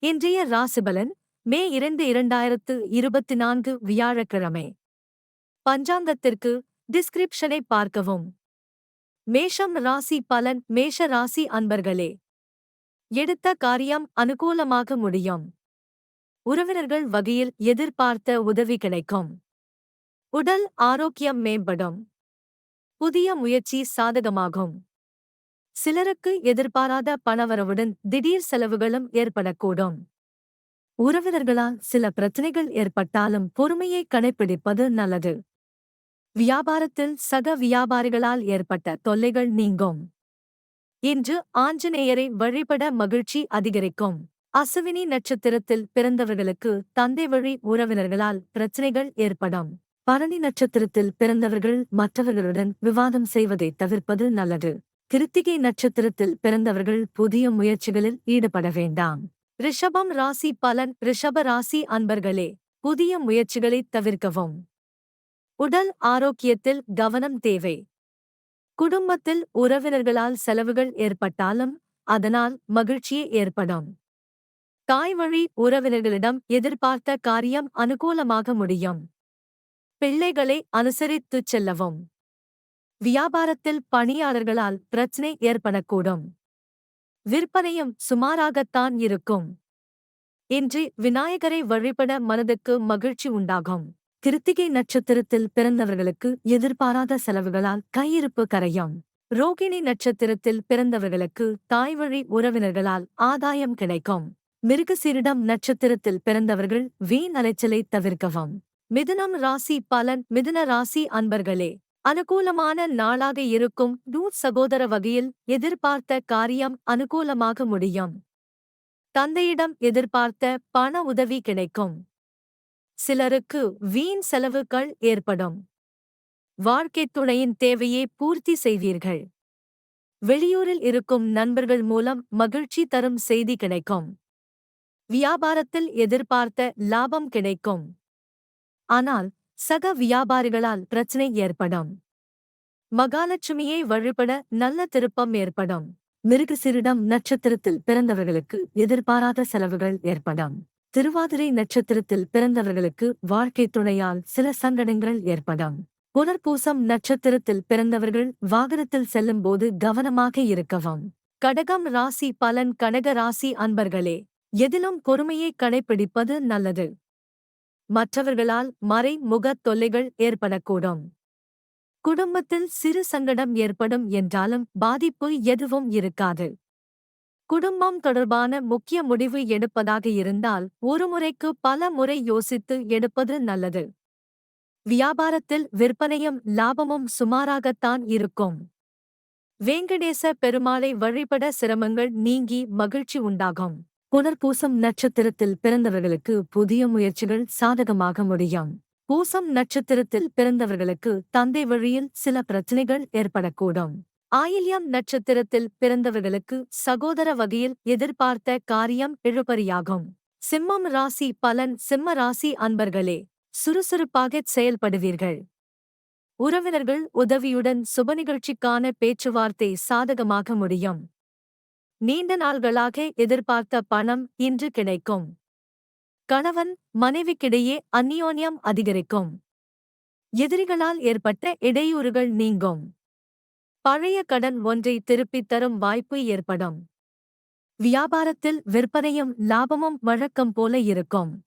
இன்றைய ராசிபலன் மே இரண்டு இரண்டாயிரத்து இருபத்தி நான்கு வியாழக்கிழமை. பஞ்சாங்கத்திற்கு டிஸ்கிரிப்ஷனை பார்க்கவும். மேஷம் ராசி பலன் மேஷ ராசி அன்பர்களே. எடுத்த காரியம் அனுகூலமாக முடியும். உறவினர்கள் வகையில் எதிர்பார்த்த உதவி கிடைக்கும். உடல் ஆரோக்கியம் மேம்படும். புதிய முயற்சி சாதகமாகும். சிலருக்கு எதிர்பாராத பணவரவுடன் திடீர் செலவுகளும் ஏற்படக்கூடும். உறவினர்களால் சில பிரச்சனைகள் ஏற்பட்டாலும் பொறுமையை கடைப்பிடிப்பது நல்லது. வியாபாரத்தில் சக வியாபாரிகளால் ஏற்பட்ட தொல்லைகள் நீங்கும். இன்று ஆஞ்சநேயரை வழிபட மகிழ்ச்சி அதிகரிக்கும். அசுவினி நட்சத்திரத்தில் பிறந்தவர்களுக்கு தந்தை வழி உறவினர்களால் பிரச்சனைகள் ஏற்படும். பரணி நட்சத்திரத்தில் பிறந்தவர்கள் மற்றவர்களுடன் விவாதம் செய்வதை தவிர்ப்பது நல்லது. கிருத்திகை நட்சத்திரத்தில் பிறந்தவர்கள் புதிய முயற்சிகளில் ஈடுபட வேண்டாம். ரிஷபம் ராசி பலன் ரிஷப ராசி அன்பர்களே புதிய முயற்சிகளை தவிர்க்கவும். உடல் ஆரோக்கியத்தில் கவனம் தேவை. குடும்பத்தில் உறவினர்களால் செலவுகள் ஏற்பட்டாலும் அதனால் மகிழ்ச்சியே ஏற்படும். தாய்வழி உறவினர்களிடம் எதிர்பார்த்த காரியம் அனுகூலமாக முடியும். பிள்ளைகளை அனுசரித்துச் செல்லவும். வியாபாரத்தில் பணியாளர்களால் பிரச்சினை ஏற்படக்கூடும். விற்பனையும் சுமாராகத்தான் இருக்கும். இன்று விநாயகரை வழிபட மனதுக்கு மகிழ்ச்சி உண்டாகும். கிருத்திகை நட்சத்திரத்தில் பிறந்தவர்களுக்கு எதிர்பாராத செலவுகளால் கையிருப்பு கரையும். ரோகிணி நட்சத்திரத்தில் பிறந்தவர்களுக்கு தாய்வழி உறவினர்களால் ஆதாயம் கிடைக்கும். மிருகசீரிடம் நட்சத்திரத்தில் பிறந்தவர்கள் வீண் அலைச்சலை தவிர்க்கவும். மிதுனம் ராசி பலன் மிதுன ராசி அன்பர்களே அனுகூலமான நாளாக இருக்கும் டூட் சகோதர வகையில் எதிர்பார்த்த காரியம் அனுகூலமாக முடியும். தந்தையிடம் எதிர்பார்த்த பண உதவி கிடைக்கும். சிலருக்கு வீண் செலவுகள் ஏற்படும். வாழ்க்கைத் துணையின் தேவையை பூர்த்தி செய்வீர்கள். வெளியூரில் இருக்கும் நண்பர்கள் மூலம் மகிழ்ச்சி தரும் செய்தி கிடைக்கும். வியாபாரத்தில் எதிர்பார்த்த லாபம் கிடைக்கும். ஆனால் சக வியாபாரிகளால் பிரச்சனை ஏற்படும். மகாலட்சுமியை வழிபட நல்ல திருப்பம் ஏற்படும். மிருகசிரிடம் நட்சத்திரத்தில் பிறந்தவர்களுக்கு எதிர்பாராத செலவுகள் ஏற்படும். திருவாதிரை நட்சத்திரத்தில் பிறந்தவர்களுக்கு வாழ்க்கை துணையால் சில சங்கடங்கள் ஏற்படும். புனர்பூசம் நட்சத்திரத்தில் பிறந்தவர்கள் வாகனத்தில் செல்லும் போது கவனமாக இருக்கவும். கடகம் ராசி பலன் கடக ராசி அன்பர்களே எதிலும் பொறுமையை கடைபிடிப்பது நல்லது. மற்றவர்களால் மறை முகத் தொல்லைகள் ஏற்படக்கூடும். குடும்பத்தில் சிறு சங்கடம் ஏற்படும் என்றாலும் பாதிப்பு எதுவும் இருக்காது. குடும்பம் தொடர்பான முக்கிய முடிவு எடுப்பதாக இருந்தால் ஒரு முறைக்கு பல முறை யோசித்து எடுப்பது நல்லது. வியாபாரத்தில் விற்பனையும் லாபமும் சுமாராகத்தான் இருக்கும். வேங்கடேச பெருமாளை வழிபட சிரமங்கள் நீங்கி மகிழ்ச்சி உண்டாகும். புனர்பூசம் நட்சத்திரத்தில் பிறந்தவர்களுக்கு புதிய முயற்சிகள் சாதகமாக முடியும். பூசம் நட்சத்திரத்தில் பிறந்தவர்களுக்கு தந்தை வழியில் சில பிரச்சனைகள் ஏற்படக்கூடும். ஆயில்யம் நட்சத்திரத்தில் பிறந்தவர்களுக்கு சகோதர வகையில் எதிர்பார்த்த காரியம் இழுபறியாகும். சிம்மம் ராசி பலன் சிம்ம ராசி அன்பர்களே சுறுசுறுப்பாகச் செயல்படுவீர்கள். உறவினர்கள் உதவியுடன் சுப நிகழ்ச்சிக்கான பேச்சுவார்த்தை சாதகமாக முடியும். நீண்ட நாள்களாக எதிர்பார்த்த பணம் இன்று கிடைக்கும். கணவன் மனைவிக்கிடையே அந்நியோன்யம் அதிகரிக்கும். எதிரிகளால் ஏற்பட்ட இடையூறுகள் நீங்கும். பழைய கடன் ஒன்றை திருப்பித் தரும் வாய்ப்பு ஏற்படும். வியாபாரத்தில் விற்பனையும் லாபமும் வழக்கம் போல இருக்கும்.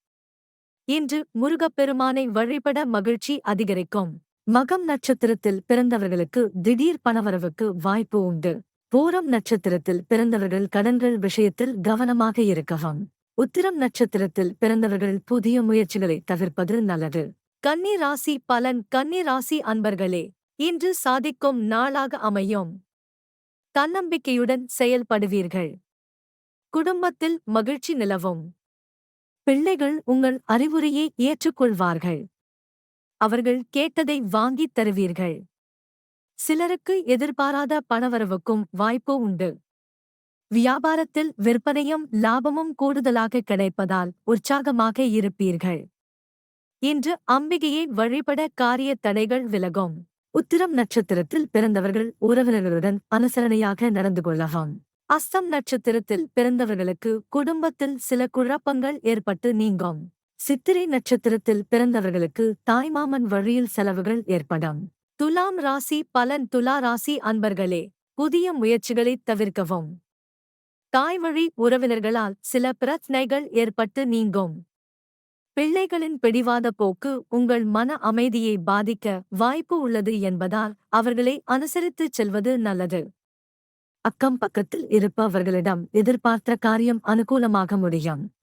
இன்று முருகப்பெருமானை வழிபட மகிழ்ச்சி அதிகரிக்கும். மகம் நட்சத்திரத்தில் பிறந்தவர்களுக்கு திடீர் பணவரவுக்கு வாய்ப்பு உண்டு. பூரம் நட்சத்திரத்தில் பிறந்தவர்கள் கடன்கள் விஷயத்தில் கவனமாக இருக்கவும். உத்திரம் நட்சத்திரத்தில் பிறந்தவர்கள் புதிய முயற்சிகளை தவிர்ப்பது நல்லது. கன்னி ராசி பலன். கன்னி ராசி அன்பர்களே இன்று சாதிக்கும் நாளாக அமையும். தன்னம்பிக்கையுடன் செயல்படுவீர்கள். குடும்பத்தில் மகிழ்ச்சி நிலவும். பிள்ளைகள் உங்கள் அறிவுரையை ஏற்றுக்கொள்வார்கள். அவர்கள் கேட்டதை வாங்கித் தருவீர்கள். சிலருக்கு எதிர்பாராத பணவரவுக்கும் வாய்ப்பு உண்டு. வியாபாரத்தில் விற்பனையும் லாபமும் கூடுதலாக கிடைப்பதால் உற்சாகமாக இருப்பீர்கள். இன்று அம்பிகையை வழிபட காரிய தடைகள் விலகும். உத்திரம் நட்சத்திரத்தில் பிறந்தவர்கள் உறவினர்களுடன் அனுசரணையாக நடந்து கொள்ளலாம். அஸ்தம் நட்சத்திரத்தில் பிறந்தவர்களுக்கு குடும்பத்தில் சில குழப்பங்கள் ஏற்பட்டு நீங்கும். சித்திரை நட்சத்திரத்தில் பிறந்தவர்களுக்கு தாய்மாமன் வழியில் செலவுகள் ஏற்படும். துலாம் ராசி பலன் துலா ராசி அன்பர்களே புதிய முயற்சிகளைத் தவிர்க்கவும். தாய்வழி உறவினர்களால் சில பிரச்சனைகள் ஏற்பட்டு நீங்கும். பிள்ளைகளின் பிடிவாத போக்கு உங்கள் மன அமைதியை பாதிக்க வாய்ப்பு உள்ளது என்பதால் அவர்களை அனுசரித்துச் செல்வது நல்லது. அக்கம் பக்கத்தில் இருப்பவர்களிடம் எதிர்பார்த்த காரியம் அனுகூலமாக முடியும்.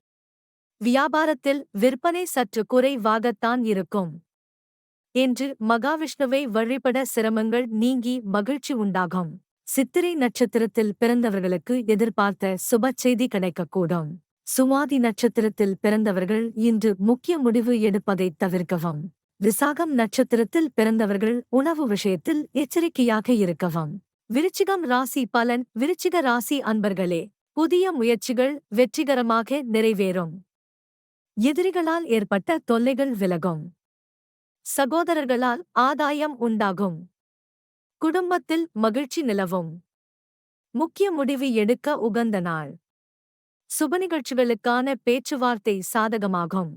வியாபாரத்தில் விற்பனை சற்று குறைவாகத்தான் இருக்கும். என்று மகாவிஷ்ணுவை வழிபட சிரமங்கள் நீங்கி மகிழ்ச்சி உண்டாகும். சித்திரை நட்சத்திரத்தில் பிறந்தவர்களுக்கு எதிர்பார்த்த சுப செய்தி கிடைக்கக்கூடும். சுவாதி நட்சத்திரத்தில் பிறந்தவர்கள் இன்று முக்கிய முடிவு எடுப்பதைத் தவிர்க்கவும். விசாகம் நட்சத்திரத்தில் பிறந்தவர்கள் உணவு விஷயத்தில் எச்சரிக்கையாக இருக்கவும். விருச்சிகம் ராசி பலன் விருச்சிக ராசி அன்பர்களே புதிய முயற்சிகள் வெற்றிகரமாக நிறைவேறும். எதிரிகளால் ஏற்பட்ட தொல்லைகள் விலகும். சகோதரர்களால் ஆதாயம் உண்டாகும். குடும்பத்தில் மகிழ்ச்சி நிலவும். முக்கிய முடிவு எடுக்க உகந்த நாள். சுப நிகழ்ச்சிகளுக்கான பேச்சுவார்த்தை சாதகமாகும்.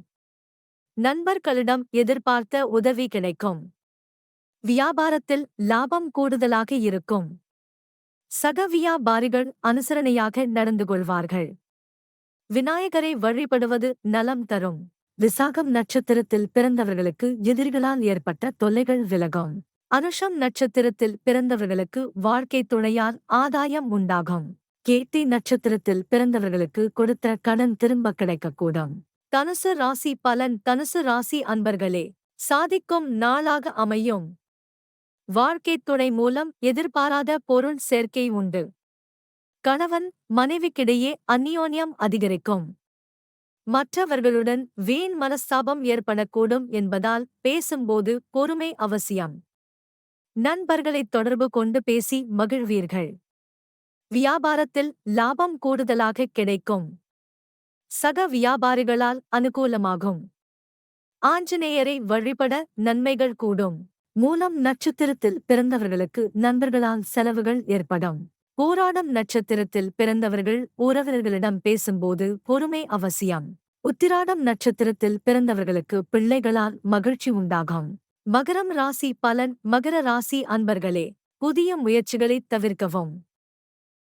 நண்பர்களிடம் எதிர்பார்த்த உதவி கிடைக்கும். வியாபாரத்தில் லாபம் கூடுதலாக இருக்கும். சக வியாபாரிகள் அனுசரணையாக நடந்து கொள்வார்கள். விநாயகரை வழிபடுவது நலம் தரும். விசாகம் நட்சத்திரத்தில் பிறந்தவர்களுக்கு எதிரிகளால் ஏற்பட்ட தொல்லைகள் விலகும். அனுஷம் நட்சத்திரத்தில் பிறந்தவர்களுக்கு வாழ்க்கை துணையால் ஆதாயம் உண்டாகும். கேட்டி நட்சத்திரத்தில் பிறந்தவர்களுக்கு கொடுத்த கடன் திரும்ப கிடைக்கக்கூடும். தனுசு ராசி பலன் தனுசு ராசி அன்பர்களே சாதிக்கும் நாளாக அமையும். வாழ்க்கைத் துணை மூலம் எதிர்பாராத பொருள் சேர்க்கை உண்டு. கணவன் மனைவிக்கிடையே அந்நியோன்யம் அதிகரிக்கும். மற்றவர்களுடன் வீண் மனஸ்தாபம் ஏற்படக்கூடும் என்பதால் பேசும்போது பொறுமை அவசியம். நண்பர்களைத் தொடர்பு கொண்டு பேசி மகிழ்வீர்கள். வியாபாரத்தில் லாபம் கூடுதலாக கிடைக்கும். சக வியாபாரிகளால் அனுகூலமாகும். ஆஞ்சநேயரை வழிபட நன்மைகள் கூடும். மூலம் நட்சத்திரத்தில் பிறந்தவர்களுக்கு நண்பர்களால் செலவுகள் ஏற்படும். போராடம் நட்சத்திரத்தில் பிறந்தவர்கள் உறவினர்களிடம் பேசும்போது பொறுமை அவசியம். உத்திராடம் நட்சத்திரத்தில் பிறந்தவர்களுக்கு பிள்ளைகளால் மகிழ்ச்சி உண்டாகும். மகரம் ராசி பலன் மகர ராசி அன்பர்களே புதிய முயற்சிகளைத் தவிர்க்கவும்.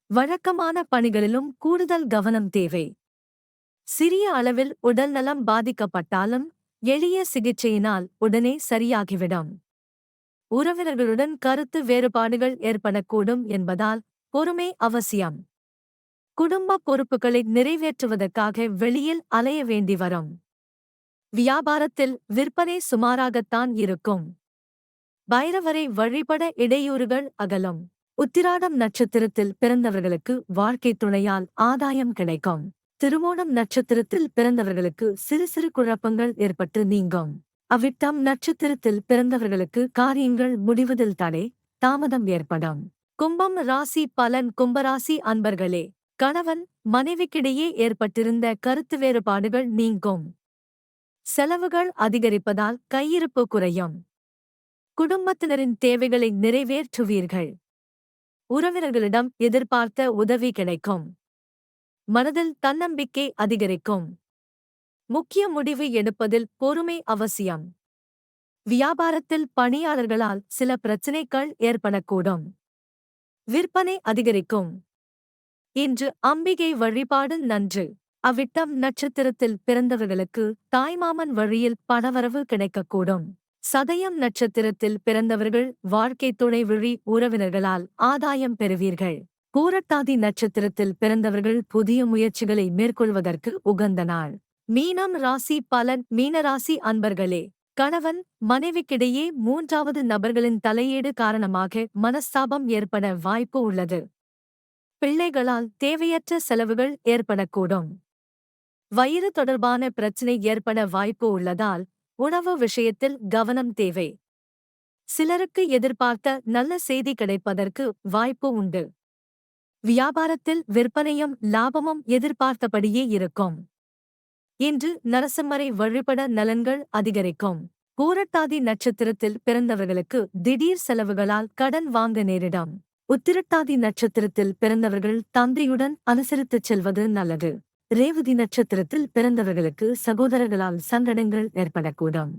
வழக்கமான பணிகளிலும் கூடுதல் கவனம் தேவை. சிறிய அளவில் உடல்நலம் பாதிக்கப்பட்டாலும் எளிய சிகிச்சையினால் உடனே சரியாகிவிடும். உறவினர்களுடன் கருத்து வேறுபாடுகள் ஏற்படக்கூடும் என்பதால் பொறுமை அவசியம். குடும்ப பொறுப்புகளை நிறைவேற்றுவதற்காக வெளியில் அலைய வேண்டி வரும். வியாபாரத்தில் விற்பனை சுமாராகத்தான் இருக்கும். பைரவரை வழிபட இடையூறுகள் அகலும். உத்திராடம் நட்சத்திரத்தில் பிறந்தவர்களுக்கு வாழ்க்கை துணையால் ஆதாயம் கிடைக்கும். திருவோணம் நட்சத்திரத்தில் பிறந்தவர்களுக்கு சிறு சிறு குழப்பங்கள் ஏற்பட்டு நீங்கும். அவ்விட்டம் நட்சத்திரத்தில் பிறந்தவர்களுக்கு காரியங்கள் முடிவதில் தடை தாமதம் ஏற்படும். கும்பம் ராசி பலன் கும்பராசி அன்பர்களே கணவன் மனைவிக்கிடையே ஏற்பட்டிருந்த கருத்து வேறுபாடுகள் நீங்கும். செலவுகள் அதிகரிப்பதால் கையிருப்பு குறையும். குடும்பத்தினரின் தேவைகளை நிறைவேற்றுவீர்கள். உறவினர்களிடம் எதிர்பார்த்த உதவி கிடைக்கும். மனதில் தன்னம்பிக்கை அதிகரிக்கும். முக்கிய முடிவு எடுப்பதில் பொறுமை அவசியம். வியாபாரத்தில் பணியாளர்களால் சில பிரச்சினைகள் ஏற்படக்கூடும். விற்பனை அதிகரிக்கும். இன்று அம்பிகை வழிபாடு நன்று. அவ்விட்டம் நட்சத்திரத்தில் பிறந்தவர்களுக்கு தாய்மாமன் வழியில் பணவரவு கிடைக்கக்கூடும். சதயம் நட்சத்திரத்தில் பிறந்தவர்கள் வாழ்க்கை துணை விழி உறவினர்களால் ஆதாயம் பெறுவீர்கள். பூரட்டாதி நட்சத்திரத்தில் பிறந்தவர்கள் புதிய முயற்சிகளை மேற்கொள்வதற்கு உகந்த நாள். மீனம் ராசி பலன் மீனராசி அன்பர்களே கணவன் மனைவிக்கிடையே மூன்றாவது நபர்களின் தலையீடு காரணமாக மனஸ்தாபம் ஏற்பட வாய்ப்பு உள்ளது. பிள்ளைகளால் தேவையற்ற செலவுகள் ஏற்படக்கூடும். வயிறு தொடர்பான பிரச்சினை ஏற்பட வாய்ப்பு உள்ளதால் உணவு விஷயத்தில் கவனம் தேவை. சிலருக்கு எதிர்பார்த்த நல்ல செய்தி கிடைப்பதற்கு வாய்ப்பு உண்டு. வியாபாரத்தில் விற்பனையும் லாபமும் எதிர்பார்த்தபடியே இருக்கும். இன்று நரசிம்மரை வழிபட நலன்கள் அதிகரிக்கும். பூரட்டாதி நட்சத்திரத்தில் பிறந்தவர்களுக்கு திடீர் செலவுகளால் கடன் வாங்க நேரிடும். உத்திரட்டாதி நட்சத்திரத்தில் பிறந்தவர்கள் தந்தையுடன் அனுசரித்துச் செல்வது நல்லது. ரேவதி நட்சத்திரத்தில் பிறந்தவர்களுக்கு சகோதரர்களால் சங்கடங்கள் ஏற்படக்கூடும்.